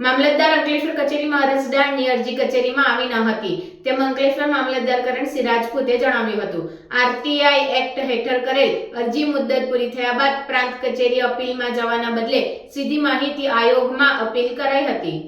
મામલતદાર અંકલેશ્વર કચેરીમાં અરજદારની અરજી કચેરીમાં આવી ન હતી. તેમ અંકલેશ્વર મામલતદાર કરણસિંહ રાજપૂતે જણાવ્યું હતું. આરટીઆઈ એક્ટ હેઠળ કરેલ અરજી મુદ્દત પૂરી થયા બાદ પ્રાંત કચેરી અપીલમાં જવાના બદલે સીધી માહિતી આયોગમાં અપીલ કરાઈ હતી.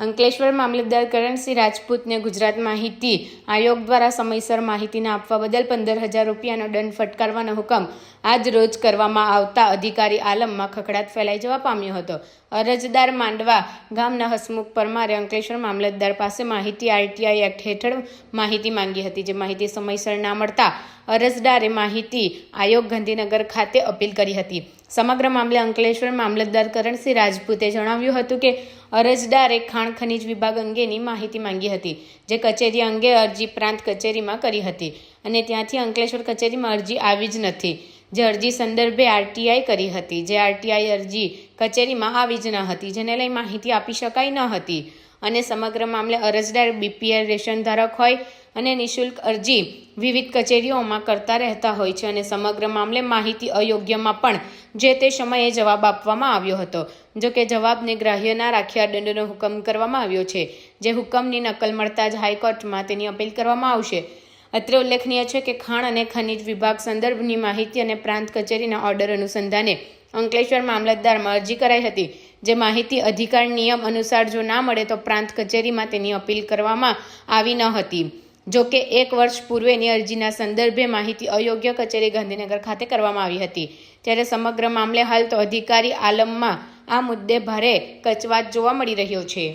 અંકલેશ્વર મામલતદાર કરણસિંહ રાજપૂતને ગુજરાત માહિતી આયોગ દ્વારા સમયસર માહિતી ન આપવા બદલ પંદર હજાર રૂપિયાનો દંડ ફટકારવાનો હુકમ આજ રોજ કરવામાં આવતા અધિકારી આલમમાં ખખડાટ ફેલાઈ જવા પામ્યો હતો. અરજદાર માંડવા ગામના હસમુખ પરમારે અંકલેશ્વર મામલતદાર પાસે માહિતી આરટીઆઈ એક્ટ હેઠળ માહિતી માંગી હતી. જે માહિતી સમયસર ના મળતા અરજદારે માહિતી આયોગ ગાંધીનગર ખાતે અપીલ કરી હતી. સમગ્ર મામલે અંકલેશ્વર મામલતદાર કરણસિંહ રાજપૂતે જણાવ્યું હતું કે, અરજદારે ખાણ ખનીજ વિભાગ અંગેની માહિતી માંગી હતી, જે કચેરી અંગે અરજી પ્રાંત કચેરીમાં કરી હતી અને ત્યાંથી અંકલેશ્વર કચેરીમાં અરજી આવી જ નથી. જે અરજી સંદર્ભે આરટીઆઈ કરી હતી. જે આરટીઆઈ અરજી કચેરીમાં આવી જ ન હતી, જેને લઈ માહિતી આપી શકાઈ ન હતી. અને સમગ્ર મામલે અરજદાર બીપીએલ રેશન ધારક હોય અને નિશુલ્ક અરજી વિવિધ કચેરીઓમાં કરતા રહેતા હોય છે અને સમગ્ર મામલે માહિતી અયોગ્યમાં પણ જે તે સમયે જવાબ આપવામાં આવ્યો હતો. જો કે જવાબને ગ્રાહ્ય ના રાખ્યા દંડનો હુકમ કરવામાં આવ્યો છે. જે હુકમની નકલ મળતા જ હાઈકોર્ટમાં તેની અપીલ કરવામાં આવશે. અત્રે ઉલ્લેખનીય છે કે ખાણ અને ખનિજ વિભાગ સંદર્ભની માહિતી અને પ્રાંત કચેરીના ઓર્ડર અનુસંધાને અંકલેશ્વર મામલતદારમાં અરજી કરાઈ હતી. જે માહિતી અધિકાર નિયમ અનુસાર જો ના મળે તો પ્રાંત કચેરીમાં તેની અપીલ કરવામાં આવી ન હતી. જો કે એક વર્ષ પૂર્વેની અરજીના સંદર્ભે માહિતી અયોગ્ય કચેરી ગાંધીનગર ખાતે કરવામાં આવી હતી. ત્યારે સમગ્ર મામલે હાલ તો અધિકારી આલમમાં આ મુદ્દે ભારે કચવાટ જોવા મળી રહ્યો છે.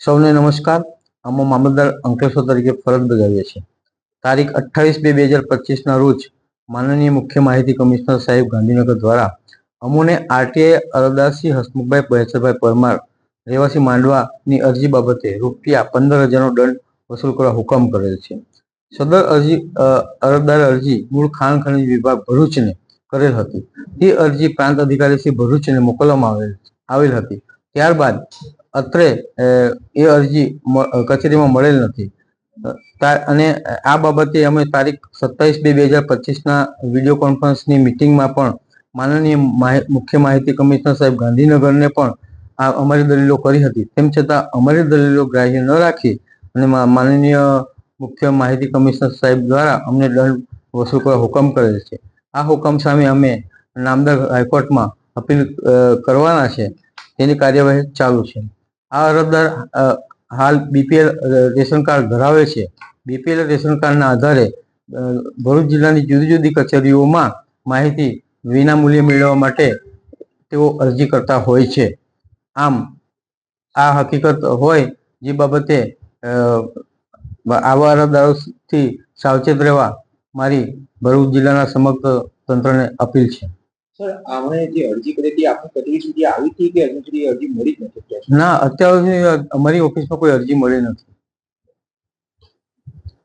સૌને નમસ્કાર. અમે મામલતદાર અંકલેશ્વર તરીકે ફરજ બજાવીએ છીએ. તારીખ અઠ્ઠાવીસ બે બે હજાર પચીસના રોજ માનનીય મુખ્ય માહિતી કમિશનર સાહેબ ગાંધીનગર દ્વારા અમોને આરટીઆઈ અરદાસી હસમુખભાઈ બહેસરભાઈ પરમાર રહેવાસી માંડવાની અરજી બાબતે રૂપિયા પંદર હજારનો દંડ વસૂલ કરવા હુકમ કરેલ છે. સદર અરજી અરજદાર અરજી મૂળ ખાણ ખનિજ વિભાગ ભરૂચને કરેલ હતી. તે અરજી પ્રાંત અધિકારી શ્રી ભરૂચને મોકલવામાં આવેલ આવેલ હતી. ત્યારબાદ અત્રે, એ અરજી કચેરીમાં મળેલ નથી. અને આ બાબતે અમે તારીખ સત્તાવીસ બે બે હજાર પચીસના વીડિયો કોન્ફરન્સની મિટિંગમાં પણ માનનીય મુખ્ય માહિતી કમિશનર સાહેબ ગાંધીનગરને પણ આ અમારી દલીલો કરી હતી. તેમ છતાં અમારી દલીલો ગ્રાહ્ય ન રાખી અને માનનીય મુખ્ય માહિતી કમિશનર સાહેબ દ્વારા અમને દંડ વસૂલ કરવા હુકમ કરેલ છે. આ હુકમ સામે અમે નામદાર હાઈકોર્ટમાં અપીલ કરવાના છે. તેની કાર્યવાહી ચાલુ છે. આ અરજદાર હાલ બીપીએલ રેશન કાર્ડ ધરાવે છે. બીપીએલ રેશન કાર્ડના આધારે ભરૂચ જિલ્લાની જુદી જુદી કચેરીઓમાં માહિતી વિના મૂલ્યે મેળવવા માટે તેઓ અરજી કરતા હોય છે. આમ, આ હકીકત હોય જે બાબતે આવા અરજદારોથી સાવચેત રહેવા મારી ભરૂચ જિલ્લાના સમગ્ર તંત્રને અપીલ છે. આમણે જે અરજી કરી હતી આપણે કચેરી સુધી આવી હતી કે હજુ અરજી મળી જ નથી ના, અત્યાર સુધી અમારી ઓફિસમાં કોઈ અરજી મળી નથી.